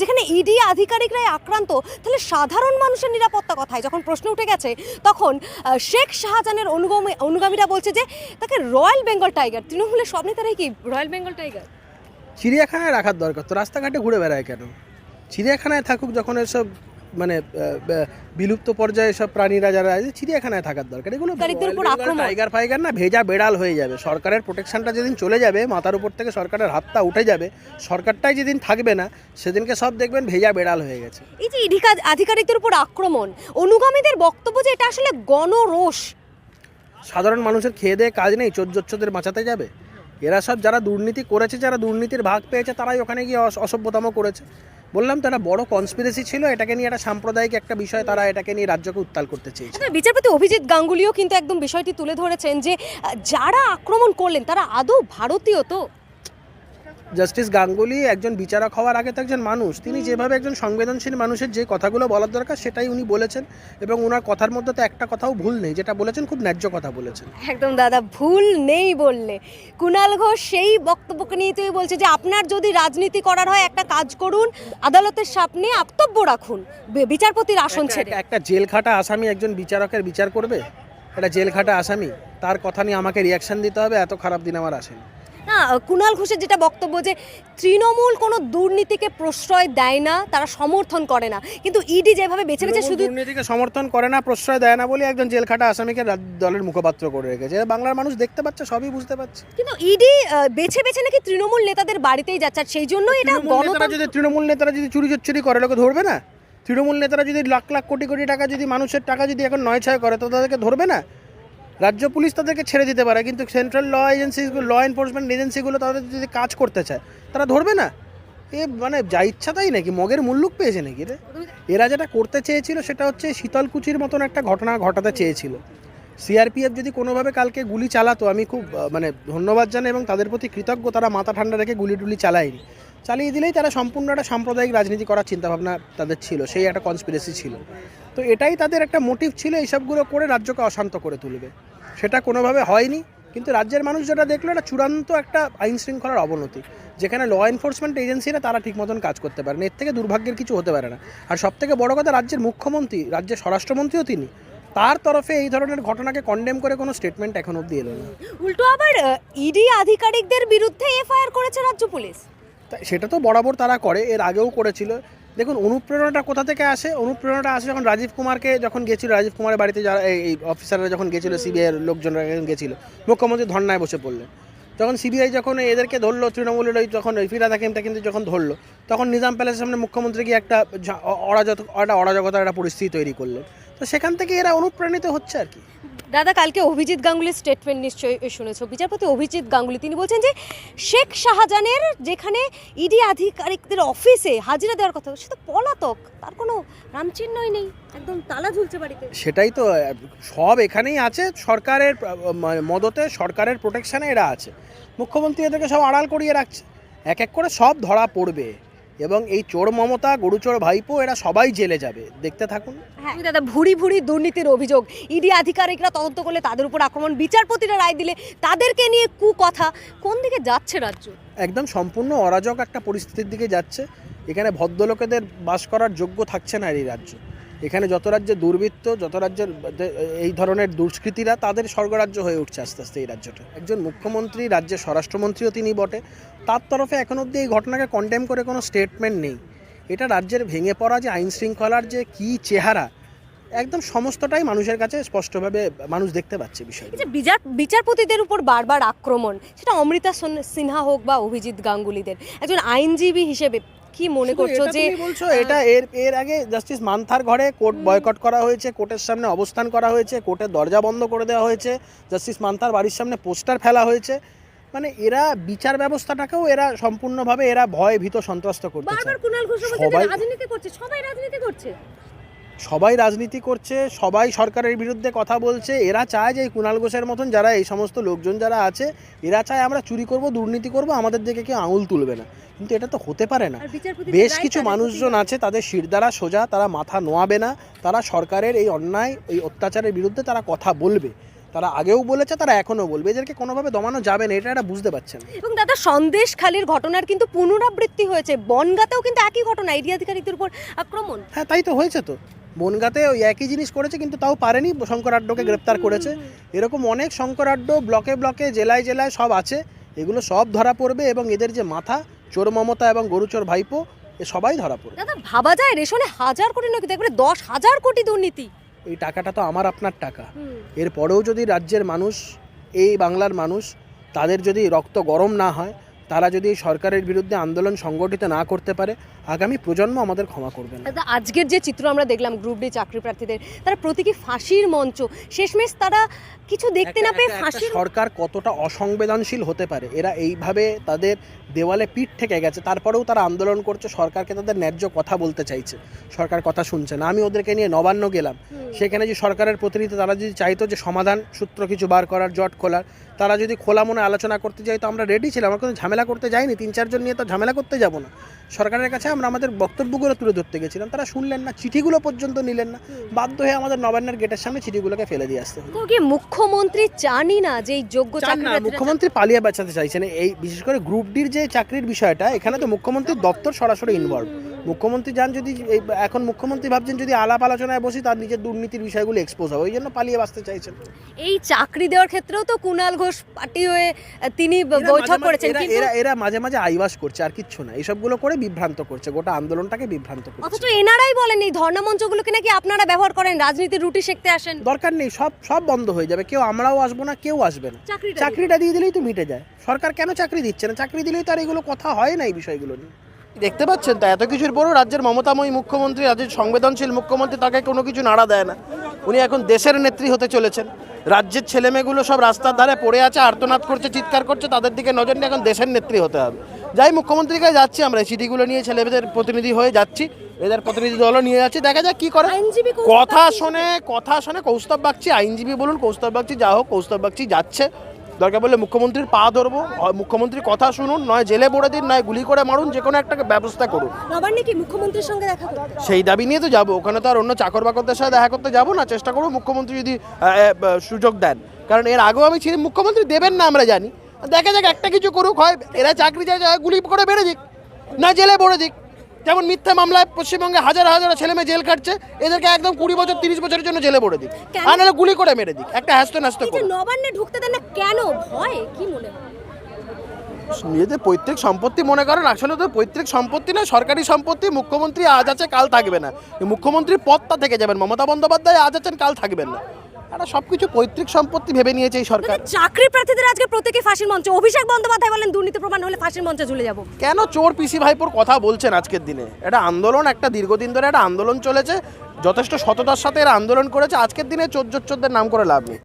যেখানে ইডি আধিকারিকরাই আক্রান্ত, তাহলে সাধারণ মানুষের নিরাপত্তা কথায়? যখন প্রশ্ন উঠে গেছে, তখন শেখ শাহজাহানের অনুগামী, অনুগামীরা বলছে যে, তাকে রয়্যাল বেঙ্গল টাইগার, তৃণমূলের সব নেতারাই কি রয়্যাল বেঙ্গল টাইগার? চিড়িয়াখানায় রাখার দরকার তো, রাস্তাঘাটে ঘুরে বেড়ায় কেন? চিড়িয়াখানায় থাকুক যখন এসব মানে বিলুপ্ত পর্যায়ে সব প্রাণীরা যারা আছে চিড়িয়াখানায় থাকার দরকার। এগুলো। টাইগার ফাইগার না ভেজা বেড়াল হয়ে যাবে। সরকারের প্রোটেকশনটা যেদিন চলে যাবে মাথার উপর থেকে সরকারের হাতটা উঠে যাবে সরকারটাই যেদিন থাকবে না সেদিনকে সব দেখবেন ভেজা বেড়াল হয়ে গেছে। এই যে আধিকারিকদের উপর আক্রমণ অনুগামীদের বক্তব্য যে এটা আসলে গণরোষ। সাধারণ মানুষের খেয়ে দেয়ে কাজ নেই চোদ্দোচ্ছদের বাঁচাতে যাবে। এরা সব যারা দুর্নীতি করেছে যারা দুর্নীতির ভাগ পেয়েছে তারাই ওখানে গিয়ে অস- অসভ্যতম করেছে। বললাম তারা বড় কনস্পিরেসি ছিল এটাকে নিয়ে একটা সাম্প্রদায়িক একটা বিষয় তারা এটাকে নিয়ে রাজ্যকে উত্তাল করতে চেয়েছে। আচ্ছা, বিচারপতি অভিজিৎ গাঙ্গুলিও কিন্তু একদম বিষয়টি তুলে ধরেছেন যে যারা আক্রমণ করলেন তারা আদৌ ভারতীয় তো? জাস্টিস গাঙ্গুলি একজন বিচারক হওয়ার আগে তো একজন মানুষ তিনি যেভাবে একজন সংবেদনশীল মানুষের যে কথাগুলো বলার দরকার সেটাই উনি বলেছেন এবং ওনার কথার মধ্যে তো একটা কথাও ভুল নেই যেটা বলেছেন খুব ন্যায্য কথা বলেছেন। একদম দাদা ভুল নেই বললে। কুণাল ঘোষ সেই বক্তব্যকে নিয়ে তুই বলছে যে আপনার যদি রাজনীতি করার হয় একটা কাজ করুন আদালতের সামনে বক্তব্য রাখুন বিচারপতির আসন ছেড়ে। একটা- একটা জেল খাটা আসামি একজন বিচারকের বিচার করবে? একটা জেল খাটা আসামি তার কথা নিয়ে আমাকে রিয়াকশন দিতে হবে এত খারাপ দিন আমার আসেনি। না কুণাল ঘোষের যেটা বক্তব্য যে তৃণমূল কোনো দুর্নীতিকে প্রশ্রয় দেয় না তারা সমর্থন করে না। কিন্তু ইডি যেভাবে বেছে বেছে শুধু দুর্নীতিকে সমর্থন করে না প্রশ্রয় দেয় না বলে একজন জেল খাটা আসামিকে দলের মুখপাত্র করে রেখেছে। বাংলার মানুষ দেখতে পাচ্ছে সবই বুঝতে পাচ্ছে কিন্তু ইডি বেছে বেছে নাকি তৃণমূল নেতাদের বাড়িতেই যাচ্ছে আর সেই জন্য এটা যদি তৃণমূল নেতারা যদি চুরি চুরি করে লোকে ধরবে না? তৃণমূল নেতারা যদি লাখ লাখ কোটি কোটি টাকা যদি মানুষের টাকা যদি এখন নয় ছয় করে তো তাদেরকে ধরবে না? রাজ্য পুলিশ তাদেরকে ছেড়ে দিতে পারে, কিন্তু সেন্ট্রাল ল এজেন্সিগুলো ল এনফোর্সমেন্ট এজেন্সিগুলো তাদের যদি কাজ করতে চায়, তারা ধরবে না? এ মানে যা ইচ্ছা তাই নাকি? মগের মুল্লুক পেয়েছে নাকি রে? এরা যেটা করতে চেয়েছিল সেটা হচ্ছে শীতলকুচির মতন একটা ঘটনা ঘটাতে চেয়েছিল। সিআরপিএফ যদি কোনোভাবে কালকে গুলি চালাতো, আমি খুব মানে ধন্যবাদ জানাই এবং তাদের প্রতি কৃতজ্ঞ, তারা মাথা ঠান্ডা রেখে গুলি টুলি চালায়নি। চালিয়ে দিলেই তারা সম্পূর্ণ একটা সাম্প্রদায়িক রাজনীতি করার চিন্তাভাবনা তাদের ছিল, সেই একটা কনস্পিরেসি ছিল। তো এটাই তাদের একটা মোটিভ ছিল, এইসবগুলো করে রাজ্যকে অশান্ত করে তুলবে। সেটা কোনোভাবে হয়নি। কিন্তু রাজ্যের মানুষ যেটা দেখল এটা চূড়ান্ত একটা আইন শৃঙ্খলার অবনতি। যেখানে ল এনফোর্সমেন্ট এজেন্সিরা তারা ঠিক মতন কাজ করতে পারে না এর থেকে দুর্ভাগ্যের কিছু হতে পারে না। আর সব থেকে বড় কথা রাজ্যের মুখ্যমন্ত্রী রাজ্যের স্বরাষ্ট্রমন্ত্রীও তিনি। তার তরফে এই ধরনের ঘটনাকে কন্ডেম করে কোনো স্টেটমেন্ট এখন অব্দি এলো না। উল্টো আবার ইডি আধিকারিকদের বিরুদ্ধে এফআইআর করেছে রাজ্য পুলিশ। সেটা তো বরাবর তারা করে এর আগেও করেছিল। দেখুন অনুপ্রেরণাটা কোথা থেকে আসে? অনুপ্রেরণাটা আসে যখন রাজীব কুমারকে যখন গেছিল রাজীব কুমারের বাড়িতে যারা এই- অফিসাররা যখন গেছিল সিবিআইয়ের লোকজনরা যখন গেছিল মুখ্যমন্ত্রী ধর্নায় বসে পড়লেন। যখন সিবিআই যখন এদেরকে ধরলো তৃণমূলের ওই যখন ওই ফিরাদ হাকিমটা কিন্তু যখন ধরলো তখন নিজাম প্যালেসের সামনে মুখ্যমন্ত্রী গিয়ে একটা অরাজক একটা অরাজকতার একটা পরিস্থিতি তৈরি করলেন। তো সেখান থেকে এরা অনুপ্রাণিত হচ্ছে আর কি। দাদা, কালকে অভিজিৎ গাঙ্গুলির স্টেটমেন্ট নিশ্চয়ই শুনেছো। বিচারপতি অভিজিৎ গাঙ্গুলি, তিনি বলছেন যে, শেখ শাহজাহানের যেখানে ইডি আধিকারিকদের অফিসে হাজিরা দেওয়ার কথা, সে তো পলাতক, তার কোনো রামচিহ্নই নেই, একদম তালা ঝুলছে বাড়িতে। সেটাই তো, সব এখানেই আছে, সরকারের মদতে সরকারের প্রোটেকশানে এরা আছে। মুখ্যমন্ত্রী এদেরকে সব আড়াল করিয়ে রাখছে। এক এক করে সব ধরা পড়বে। এবং এই চোর মমতা গরু চোর ভাইপো এরা সবাই জেলে যাবে। দেখতে থাকুন। হ্যাঁ। দাদা ভুড়ি ভুড়ি দুর্নীতির অভিযোগ ইডি আধিকারিকরা তদন্ত করলে তাদের উপর আক্রমণ বিচারপতিরা রায় দিলে তাদেরকে নিয়ে কু কথা কোন দিকে যাচ্ছে রাজ্য? একদম সম্পূর্ণ অরাজক একটা পরিস্থিতির দিকে যাচ্ছে। এখানে ভদ্রলোকেদের বাস করার যোগ্য থাকছে না এই রাজ্য। এখানে যত রাজ্যে দুর্বৃত্ত, যত রাজ্যের, এই ধরনের দুষ্কৃতীরা, তাদের স্বর্গরাজ্য হয়ে উঠছে আস্তে আস্তে এই রাজ্যটা। একজন মুখ্যমন্ত্রী রাজ্যের স্বরাষ্ট্রমন্ত্রীও তিনি বটে। তার তরফে এখন অবধি এই ঘটনাকে কন্ডেম করে কোনো স্টেটমেন্ট নেই। এটা রাজ্যের ভেঙে পড়া যে আইন শৃঙ্খলার যে কী চেহারা, একদম সমস্তটাই মানুষের কাছে স্পষ্টভাবে মানুষ দেখতে পাচ্ছে বিষয় বিচার বিচারপতিদের উপর বারবার আক্রমণ, সেটা অমৃতা সোন- সিনহা হোক বা অভিজিৎ গাঙ্গুলিদের। একজন আইনজীবী হিসেবে কি মনে করছ যে বলছো এটা এর এর আগে জাস্টিস মান্থার ঘরে কোর্ট বয়কট করা হয়েছে কোর্টের সামনে অবস্থান করা হয়েছে কোর্টের দরজা বন্ধ করে দেওয়া হয়েছে জাস্টিস মান্থার বাড়ির সামনে পোস্টার ফেলা হয়েছে। মানে এরা বিচার ব্যবস্থাটাকেও এরা সম্পূর্ণভাবে এরা ভয় ভীত সন্ত্রস্ত করছে বারবার চায় ঘোষ বলছে সবাই- রাজনীতি করছে সবাই রাজনীতি করছে। সবাই রাজনীতি করছে সবাই সরকারের বিরুদ্ধে কথা বলছে এরা চায় যে এই কুণাল ঘোষের মতন যারা এই সমস্ত লোকজন যারা আছে এরা চায় আমরা চুরি করব দুর্নীতি করব আমাদের দিকে কেউ আঙুল তুলবে না। কিন্তু এটা তো হতে পারে না। বেশ কিছু মানুষজন আছে তাদের শিরদারা সোজা তারা মাথা নোয়াবে না তারা সরকারের এই অন্যায় এই অত্যাচারের বিরুদ্ধে তারা কথা বলবে। তারা আগেও বলেছে তারা এখনও বলবে। এদেরকে কোনোভাবে দমানো যাবে না এটা এটা বুঝতে পারছেন এবং দাদা সন্দেশ খালির ঘটনার কিন্তু পুনরাবৃত্তি হয়েছে। বনগাতেও কিন্তু একই ঘটনা ইডি আধিকারিকদের উপর আক্রমণ। হ্যাঁ তাই তো হয়েছে তো। বনগাতে ওই একই জিনিস করেছে কিন্তু তাও পারেনি। শঙ্কর আড্ডকে গ্রেপ্তার করেছে। এরকম অনেক শঙ্কর আড্ড ব্লকে ব্লকে জেলায় জেলায় সব আছে। এগুলো সব ধরা পড়বে এবং এদের যে মাথা চোর মমতা এবং গরুচোর ভাইপো এ সবাই ধরা পড়বে। দাদা ভাবা যায় রেশনে হাজার কোটি নয় দেখবে দশ হাজার কোটি দুর্নীতি। এই টাকাটা তো আমার আপনার টাকা। এরপরেও যদি রাজ্যের মানুষ এই বাংলার মানুষ তাদের যদি রক্ত গরম না হয় তারা যদি এই সরকারের বিরুদ্ধে আন্দোলন সংগঠিত না করতে পারে আগামী প্রজন্ম আমাদের ক্ষমা করবে না। আজকের যে চিত্র আমরা দেখলাম গ্রুপ ডি চাকরি প্রার্থীদের তারা প্রতীকী ফাঁসির মঞ্চ শেষমেশ তারা কিছু দেখতে না পেয়ে একটা সরকার কতটা অসংবেদনশীল হতে পারে? এরা এইভাবে তাদের দেওয়ালে পিঠ থেকে গেছে তারপরেও তারা আন্দোলন করছে সরকারকে তাদের ন্যায্য কথা বলতে চাইছে সরকার কথা শুনছে না। আমি ওদেরকে নিয়ে নবান্ন গেলাম। সেখানে যে সরকারের প্রতিনিধি তারা যদি চাইতো যে সমাধান সূত্র কিছু বার করার জট খোলার তারা যদি খোলা মনে আলোচনা করতে চাইতো আমরা রেডি ছিলাম আমরা কোনো ঝামেলা করতে যাইনি তিন চারজন নিয়ে তো ঝামেলা করতে যাব না। সরকারের কাছে আমরা আমাদের বক্তব্যগুলো তুলে ধরতে গেছিলাম তারা শুনলেন না চিঠিগুলো পর্যন্ত নিলেন না। বাধ্য হয়ে আমাদের নবান্নের গেটের সামনে চিঠিগুলোকে ফেলে দিয়ে আসতে কি মুখ্যমন্ত্রী চানি না যে এই যোগ্য মুখ্যমন্ত্রী পালিয়ে বাঁচাতে চাইছেন। এই বিশেষ করে গ্রুপ ডির যে চাকরির বিষয়টা এখানে তো মুখ্যমন্ত্রীর দপ্তর সরাসরি ইনভলভ মুখ্যমন্ত্রী যান যদি এখন মুখ্যমন্ত্রী ভাবছেন যদি আলাপ আলোচনায় বসি তার নিজের দুর্নীতির বিষয়গুলো এক্সপোজ হবে। ওই জন্য পালিয়ে বাঁচতে চাইছেন। এই চাকরি দেওয়ার ক্ষেত্রেও তো কুণাল ঘোষ পার্টি হয়ে তিনি বৈঠক করেছেন এরা- এরা মাঝে মাঝে আইবাস করছে আর কিচ্ছু না। এইসবগুলো করে বিভ্রান্ত করছে গোটা আন্দোলনটাকে বিভ্রান্ত করছে। অথচ এনারাই বলেন এই ধর্ণা মঞ্চগুলোকে নাকি আপনারা ব্যবহার করেন রাজনীতির রুটি শিখতে আসেন। দরকার নেই সব সব বন্ধ হয়ে যাবে কেউ আমরাও আসব না কেউ আসবে না। চাকরিটা চাকরিটা দিয়ে দিলেই তো মিটে যায়। সরকার কেন চাকরি দিচ্ছে না? চাকরি দিলেই তো আর এগুলো কথা হয় না এই বিষয়গুলো নিয়ে। দেখতে পাচ্ছেন তো? এত কিছুর পরও রাজ্যের মমতাময়ী মুখ্যমন্ত্রী রাজ্যের সংবেদনশীল মুখ্যমন্ত্রী তাকে কোনো কিছু নাড়া দেয় না। উনি এখন দেশের নেত্রী হতে চলেছেন। রাজ্যের ছেলেমেয়েগুলো সব রাস্তার ধারে পড়ে আছে আর্তনাদ করছে চিৎকার করছে তাদের দিকে নজর নিয়ে এখন দেশের নেত্রী হতে হবে। যাই মুখ্যমন্ত্রীর কাছে যাচ্ছি আমরা এই চিঠিগুলো নিয়ে ছেলেমেয়েদের প্রতিনিধি হয়ে যাচ্ছি। এদের প্রতিনিধি দলও নিয়ে যাচ্ছি। দেখা যাক কি করে। কথা। শোনে কথা শোনে কৌস্তব বাগচি আইনজীবী বলুন কৌস্তব বাগচি যা হোক কৌস্তব বাগচি যাচ্ছে। দরকার বললে মুখ্যমন্ত্রীর পা ধরবো মুখ্যমন্ত্রীর কথা শুনুন নয় জেলে পড়ে দিন নয় গুলি করে মারুন যে কোনো একটা ব্যবস্থা করুন। নবান্নে কি মুখ্যমন্ত্রীর সঙ্গে দেখা করতে সেই দাবি নিয়ে তো যাব ওখানে তো আর অন্য চাকর বাকরদের সাথে দেখা করতে যাব না চেষ্টা করব মুখ্যমন্ত্রী যদি সুযোগ দেন। কারণ এর আগেও আমি ছিলাম মুখ্যমন্ত্রী দেবেন না আমরা জানি। দেখা যাক একটা কিছু করুক হয় এরা চাকরি চাই যায় গুলি করে বেড়ে দিক না জেলে পড়ে দিক। যেমন মিথ্যা মামলায় পশ্চিমবঙ্গে হাজার হাজার ছেলে মেয়ে জেল কাটছে এদেরকে একদম কুড়ি বছর তিরিশ বছরের জন্য জেলে পড়ে দিক? আর নাহলে গুলি করে মেরে দিক একটা হ্যাস্ত ন্যাস্ত করে। নবান্নে ঢুকতে দেন না কেন? ভয় কি মনে হয়? নিজেদের পৈতৃক সম্পত্তি মনে করেন আসলে তো পৈতৃক সম্পত্তি না সরকারি সম্পত্তি মুখ্যমন্ত্রী আজ আছে কাল থাকবে না। এই মুখ্যমন্ত্রীর পদটা থেকে যাবেন মমতা বন্দ্যোপাধ্যায় আজ আছেন কাল থাকবেন না। এটা সবকিছু পৈতৃক সম্পত্তি ভেবে নিয়েছে এই সরকার। চাকরি প্রার্থীদের আজকে প্রত্যেকে ফাঁসির মঞ্চে। অভিষেক বন্দ্যোপাধ্যায় বলেন দুর্নীতি প্রমাণ হলে ফাঁসির মঞ্চে ঝুলে যাব। কেন চোর পিসি ভাইপোর কথা বলছেন আজকের দিনে? এটা আন্দোলন একটা দীর্ঘদিন ধরে একটা আন্দোলন চলেছে। যথেষ্ট সততার সাথে এরা আন্দোলন করেছে। আজকের দিনে চোর চোদ্দের নাম করে লাভ নেই।